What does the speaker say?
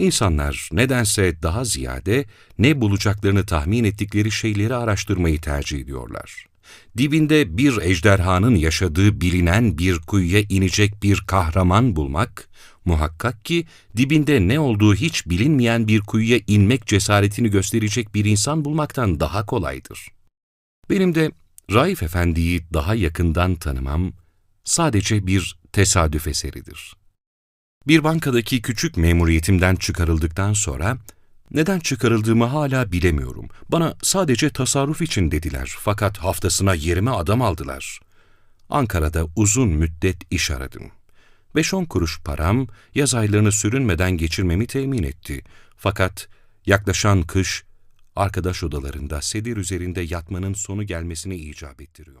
İnsanlar nedense daha ziyade ne bulacaklarını tahmin ettikleri şeyleri araştırmayı tercih ediyorlar. Dibinde bir ejderhanın yaşadığı bilinen bir kuyuya inecek bir kahraman bulmak, muhakkak ki dibinde ne olduğu hiç bilinmeyen bir kuyuya inmek cesaretini gösterecek bir insan bulmaktan daha kolaydır. Benim de Raif Efendi'yi daha yakından tanımam sadece bir tesadüf eseridir. Bir bankadaki küçük memuriyetimden çıkarıldıktan sonra neden çıkarıldığımı hala bilemiyorum. Bana sadece tasarruf için dediler fakat haftasına yerime adam aldılar. Ankara'da uzun müddet iş aradım. 5-10 kuruş param yaz aylarını sürünmeden geçirmemi temin etti. Fakat yaklaşan kış arkadaş odalarında sedir üzerinde yatmanın sonu gelmesini icap ettiriyor.